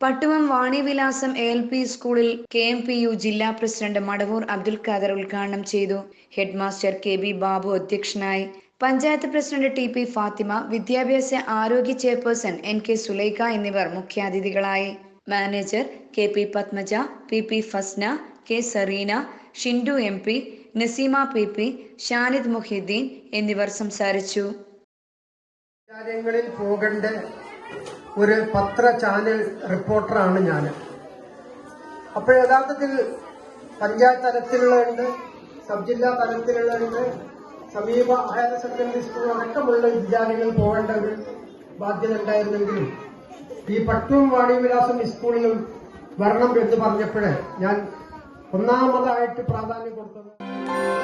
Pattuvam Vanivilasam L P സ്കൂളിൽ K M P U ജില്ലാ president Madavoor Abdul Khader ഉദ്ഘാടനം ചെയ്തു. ഹെഡ്മാസ്റ്റർ കെ ബി ബാബു അധ്യക്ഷനായി. Panchayat president T P Fathima വിദ്യാഭ്യാസ ആരോഗ്യ ചെയർപേഴ്സൺ എൻ കെ സുലൈഖ എന്നിവർ മുഖ്യാതിഥികളായി. Manager K P Padmaja P P Fasna K Sareena Shindu M P Naseema P P Shanid Muhiddeen എന്നിവർ സംസാരിച്ചു. ഒരു പത്ര ചാനൽ റിപ്പോർട്ടറാണ് ഞാൻ. അപ്പോൾ യഥാർത്ഥത്തിൽ പഞ്ചായത്ത് തലത്തിലുള്ളതുണ്ട് സബ് ജില്ലാ തലത്തിലുള്ളതുണ്ട് സമീപ ഹയർ സെക്കൻഡറി സ്കൂൾ അടക്കമുള്ള വിദ്യാലയങ്ങൾ പോകേണ്ട ഒരു ബാധ്യത ഉണ്ടായിരുന്നെങ്കിലും ഈ പട്ടും വാണിവിലാസം സ്കൂളിലും വരണം എന്ന് പറഞ്ഞപ്പോഴേ ഞാൻ ഒന്നാമതായിട്ട് പ്രാധാന്യം കൊടുത്തത്